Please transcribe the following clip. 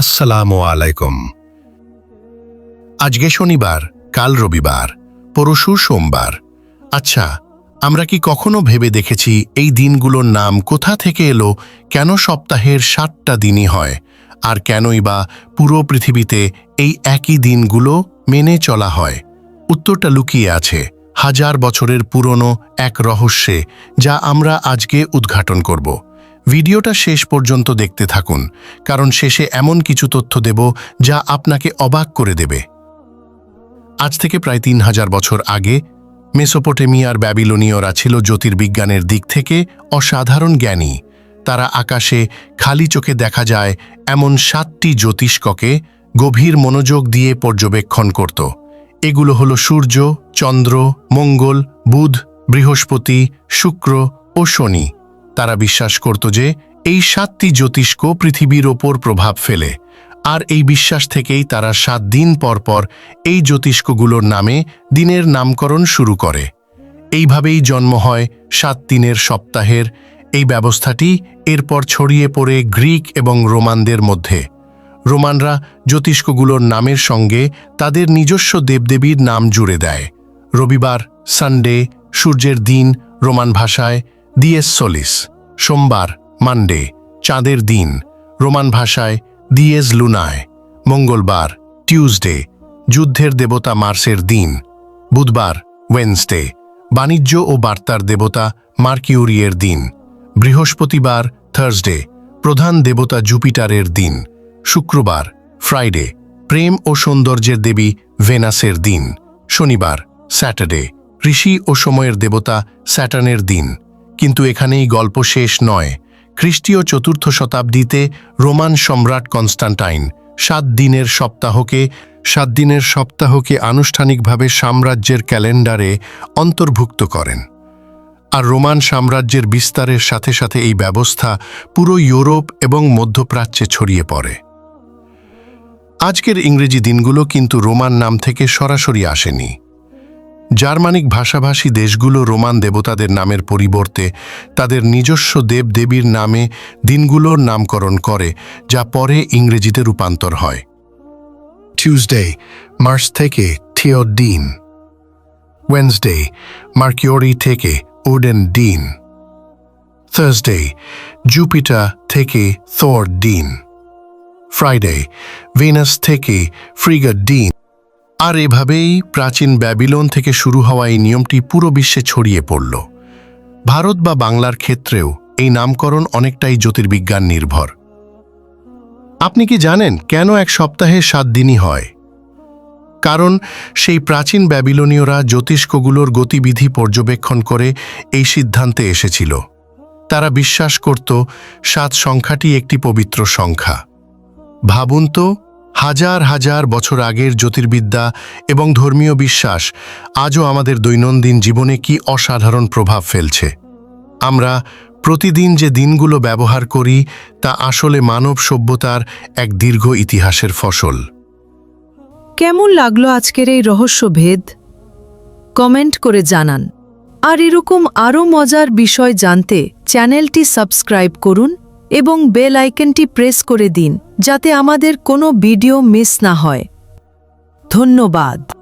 আসসালামু আলাইকুম। আজকে শনিবার, কাল রবিবার, পরশু সোমবার। আচ্ছা আমরা কি কখনো ভেবে দেখেছি এই দিনগুলোর নাম কোথা থেকে এলো, কেন সপ্তাহের সাতটা দিনই হয়, আর কেনই বা পুরো পৃথিবীতে এই একই দিনগুলো মেনে চলা হয়? উত্তরটা লুকিয়ে আছে, হাজার বছরের পুরনো এক রহস্যে, যা আমরা আজকে উদ্ঘাটন করব। ভিডিওটা শেষ পর্যন্ত দেখতে থাকুন, কারণ শেষে এমন কিছু তথ্য দেব যা আপনাকে অবাক করে দেবে। আজ থেকে প্রায় তিন হাজার বছর আগে, মেসোপটেমিয়ার ব্যাবিলনীয়রা ছিল জ্যোতির্বিজ্ঞানের দিক থেকে অসাধারণ জ্ঞানী। তারা আকাশে খালি চোখে দেখা যায় এমন সাতটি জ্যোতিষ্ককে গভীর মনোযোগ দিয়ে পর্যবেক্ষণ করত। এগুলো হলো সূর্য, চন্দ্র, মঙ্গল, বুধ, বৃহস্পতি, শুক্র ও শনি। তারা বিশ্বাস করত যে এই সাতটি জ্যোতিষ্ক পৃথিবীর ওপর প্রভাব ফেলে, আর এই বিশ্বাস থেকেই তারা সাত দিন পর পর এই জ্যোতিষ্কগুলোর নামে দিনের নামকরণ শুরু করে। এইভাবেই জন্ম হয় সাত দিনের সপ্তাহের। এই ব্যবস্থাটি এরপর ছড়িয়ে পড়ে গ্রিক এবং রোমানদের মধ্যে। রোমানরা জ্যোতিষ্কগুলোর নামের সঙ্গে তাদের নিজস্ব দেবদেবীর নাম জুড়ে দেয়। রবিবার, সানডে, সূর্যের দিন, রোমান ভাষায়, দিয়েস সোলিস। সোমবার মানডে চাঁদের দিন, রোমান ভাষায় দিয়েজ লুনায়, মঙ্গলবার টিউসডে যুদ্ধের দেবতা মার্সের দিন, বুধবার ওয়েনসডে বাণিজ্য ও বার্তার দেবতা মার্কিউরিয়ের দিন, বৃহস্পতিবার থার্সডে প্রধান দেবতা জুপিটারের দিন, শুক্রবার ফ্রাইডে প্রেম ও সৌন্দর্যের দেবী ভেনাসের দিন, শনিবার স্যাটারডে ঋষি ও সময়ের দেবতা স্যাটার্নের দিন কিন্তু এখানেই গল্প শেষ নয়। খ্রিস্টীয় চতুর্থ শতাব্দীতে রোমান সম্রাট কনস্টান্টাইন সাত দিনের সপ্তাহকে, সাত দিনের সপ্তাহকে আনুষ্ঠানিকভাবে সাম্রাজ্যের ক্যালেন্ডারে অন্তর্ভুক্ত করেন। আর রোমান সাম্রাজ্যের বিস্তারের সাথে সাথে এই ব্যবস্থা পুরো ইউরোপ এবং মধ্যপ্রাচ্যে ছড়িয়ে পড়ে। আজকের ইংরেজি দিনগুলো কিন্তু রোমান নাম থেকে সরাসরি আসেনি। জার্মানিক ভাষাভাষী দেশগুলো রোমান দেবতাদের নামের পরিবর্তে তাদের নিজস্ব দেবদেবীর নামে দিনগুলোর নামকরণ করে, যা পরে ইংরেজিতে রূপান্তর হয়। টিউসডে মার্চ থেকে থিওডিন ওয়েন্সডে মার্কিওরি থেকে ওডেন ডিন থার্সডে জুপিটার থেকে থর ডিন ফ্রাইডে ভেনাস থেকে ফ্রিগার ডিন আর এভাবেই প্রাচীন ব্যাবিলন থেকে শুরু হওয়া এই নিয়মটি পুরো বিশ্বে ছড়িয়ে পড়ল। ভারত বা বাংলার ক্ষেত্রেও এই নামকরণ অনেকটাই জ্যোতির্বিজ্ঞান নির্ভর। আপনি কি জানেন কেন এক সপ্তাহে সাত দিনই হয়? কারণ সেই প্রাচীন ব্যাবিলনীয়রা জ্যোতিষ্কগুলোর গতিবিধি পর্যবেক্ষণ করে এই সিদ্ধান্তে এসেছিল। তারা বিশ্বাস করত সাত সংখ্যাটি একটি পবিত্র সংখ্যা। ভাবুন তো হাজার হাজার বছর আগের জ্যোতির্বিদ্যা এবং ধর্মীয় বিশ্বাস আজও আমাদের দৈনন্দিন জীবনে কি অসাধারণ প্রভাব ফেলছে। আমরা প্রতিদিন যে দিনগুলো ব্যবহার করি, তা আসলে মানব সভ্যতার এক দীর্ঘ ইতিহাসের ফসল। কেমন লাগল আজকের এই রহস্যভেদ কমেন্ট করে জানান। আর এরকম আরও মজার বিষয় জানতে চ্যানেলটি সাবস্ক্রাইব করুন। এবং বেল আইকনটি প্রেস করে দিন যাতে আমাদের কোনো ভিডিও মিস না হয়। ধন্যবাদ।